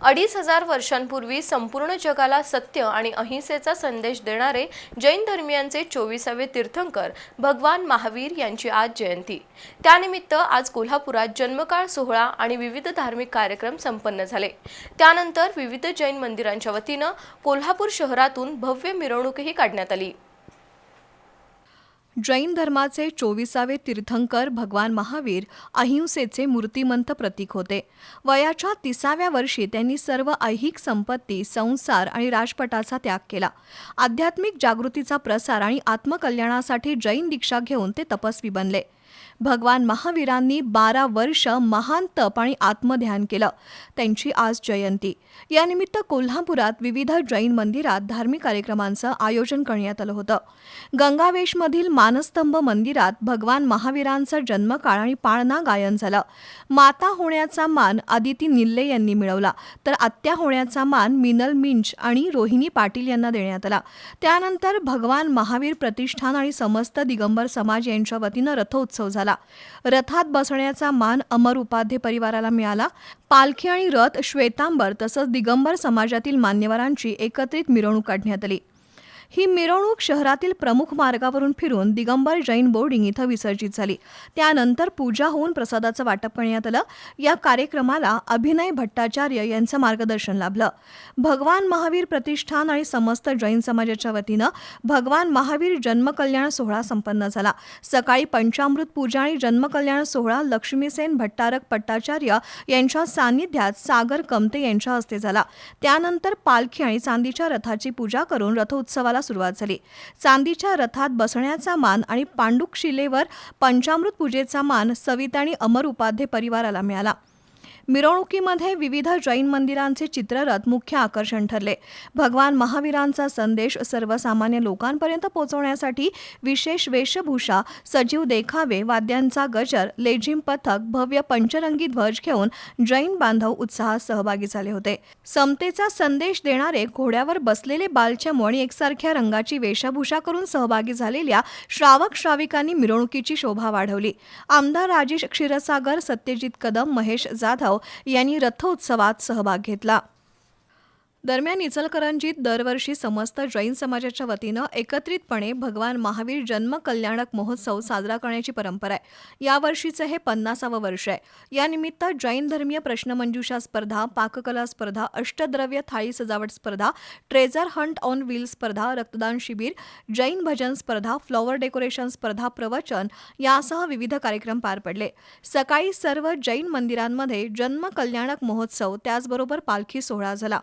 अडीच हजार वर्षांपूर्वी संपूर्ण जगाला सत्य आणि अहिंसेचा संदेश देणारे जैन धर्मियांचे चोवीसावे तीर्थंकर भगवान महावीर यांची आज जयंती. त्यानिमित्त आज कोल्हापुरात जन्मकाळ सोहळा आणि विविध धार्मिक कार्यक्रम संपन्न झाले. त्यानंतर विविध जैन मंदिरांच्या वतीनं कोल्हापूर शहरातून भव्य मिरवणूकही काढण्यात आली. जैन धर्माचे चोवीसावे तीर्थंकर भगवान महावीर अहिंसेचे मूर्तिमंत प्रतीक होते. वयाच्या तिसाव्या वर्षी त्यांनी सर्व ऐहिक संपत्ती संसार आणि राजपटाचा त्याग केला. आध्यात्मिक जागृतीचा प्रसार आणि आत्मकल्याणासाठी जैन दीक्षा घेऊन ते तपस्वी बनले. भगवान महावीरांनी बारा वर्ष महान तप आणि आत्मध्यान केलं. त्यांची आज जयंती. यानिमित्त कोल्हापुरात विविध जैन मंदिरात धार्मिक कार्यक्रमांचं आयोजन करण्यात आलं होतं. गंगावेशमधील मानस्तंभ मंदिरात भगवान महावीरांचा जन्मकाळ आणि पाळणा गायन झालं. माता होण्याचा मान आदिती निल्ले यांनी मिळवला. तर आत्या होण्याचा मान मिनल मिंच आणि रोहिणी पाटील यांना देण्यात आला. त्यानंतर भगवान महावीर प्रतिष्ठान आणि समस्त दिगंबर समाज यांच्या वतीनं रथोत्सव झाला. रथात बसण्याचा मान अमर उपाध्ये परिवाराला मिळाला. पालखी आणि रथ श्वेतांबर तसंच दिगंबर समाजातील मान्यवरांची एकत्रित मिरवणूक काढण्यात आली. ही मिरवणूक शहरातील प्रमुख मार्गावरून फिरून दिगंबर जैन बोर्डिंग इथं विसर्जित झाली. त्यानंतर पूजा होऊन प्रसादाचं वाटप करण्यात आलं. या कार्यक्रमाला अभिनय भट्टाचार्य यांचं मार्गदर्शन लाभलं. भगवान महावीर प्रतिष्ठान आणि समस्त जैन समाजाच्या वतीनं भगवान महावीर जन्मकल्याण सोहळा संपन्न झाला. सकाळी पंचामृत पूजा आणि जन्मकल्याण सोहळा लक्ष्मीसेन भट्टारक पट्टाचार्य यांच्या सान्निध्यात सागर कमते यांच्या हस्ते झाला. त्यानंतर पालखी आणि चांदीच्या रथाची पूजा करून रथोत्सवाला सुरुवात झाली. चांदीच्या रथात बसण्याचा मान आणि पांडुक शिलेवर पंचामृत पूजेचा मान सविता आणि अमर उपाध्ये परिवाराला मिळाला. मिरवणुकीमध्ये विविध जैन मंदिरांचे चित्ररथ मुख्य आकर्षण ठरले. भगवान महावीरांचा संदेश सर्वसामान्य लोकांपर्यंत पोहोचवण्यासाठी विशेष वेशभूषा सजीव देखावे वाद्यांचा गजर लेझिम पथक भव्य पंचरंगी ध्वज घेऊन जैन बांधव उत्साहात सहभागी झाले होते. समतेचा संदेश देणारे घोड्यावर बसलेले बालचमू आणि एकसारख्या रंगाची वेशभूषा करून सहभागी झालेल्या श्रावक श्राविकांनी मिरवणुकीची शोभा वाढवली. आमदार राजेश क्षीरसागर सत्यजित कदम महेश जाधव यांनी रथोत्सवात सहभाग घेतला. दरम्यान इचलकरंजीत दरवर्षी समस्त जैन समाजाच्या वतीनं एकत्रितपणे भगवान महावीर जन्म कल्याणक महोत्सव साजरा करण्याची परंपरा आहे. यावर्षीचं हे पन्नासावं वर्ष आहे. यानिमित्त जैन धर्मीय प्रश्नमंजुषा स्पर्धा पाककला स्पर्धा अष्टद्रव्य थाळी सजावट स्पर्धा ट्रेझर हंट ऑन व्हील स्पर्धा रक्तदान शिबिर जैन भजन स्पर्धा फ्लॉवर डेकोरेशन स्पर्धा प्रवचन यासह विविध कार्यक्रम पार पडले. सकाळी सर्व जैन मंदिरांमध्ये जन्म कल्याणक महोत्सव त्याचबरोबर पालखी सोहळा झाला.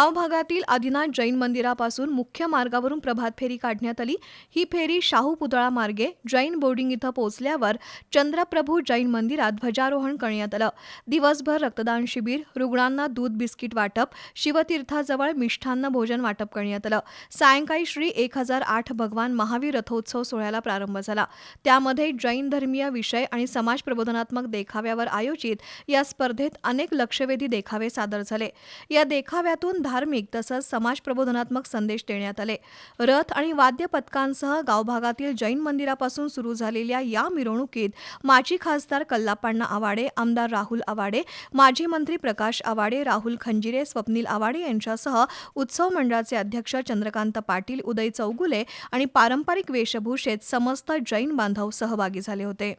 गाव भागातील आदिनाथ जैन मंदिरापासून मुख्य मार्गावरून प्रभात फेरी काढण्यात आली. ही फेरी शाहू पुतळा मार्गे जैन बोर्डिंग इथं पोहोचल्यावर चंद्रप्रभू जैन मंदिरात ध्वजारोहण करण्यात आलं. दिवसभर रक्तदान शिबिर रुग्णांना दूध बिस्किट वाटप शिवतीर्थाजवळ मिष्ठान्न भोजन वाटप करण्यात आलं. सायंकाळी श्री एक हजार आठ भगवान महावीर रथोत्सव सोहळ्याला प्रारंभ झाला. त्यामध्ये जैन धर्मीय विषय आणि समाज प्रबोधनात्मक देखाव्यावर आयोजित या स्पर्धेत अनेक लक्षवेधी देखावे सादर झाले. या देखाव्यातून धार्मिक तसंच समाज प्रबोधनात्मक संदेश देण्यात आले. रथ आणि वाद्य पथकांसह गावभागातील जैन मंदिरापासून सुरू झालेल्या या मिरवणुकीत माजी खासदार कल्लापण्णा आवाडे आमदार राहुल आवाडे माजी मंत्री प्रकाश आवाडे राहुल खंजिरे स्वप्नील आवाडे यांच्यासह उत्सव मंडळाचे अध्यक्ष चंद्रकांत पाटील उदय चौगुले आणि पारंपरिक वेशभूषेत समस्त जैन बांधव सहभागी झाले होते.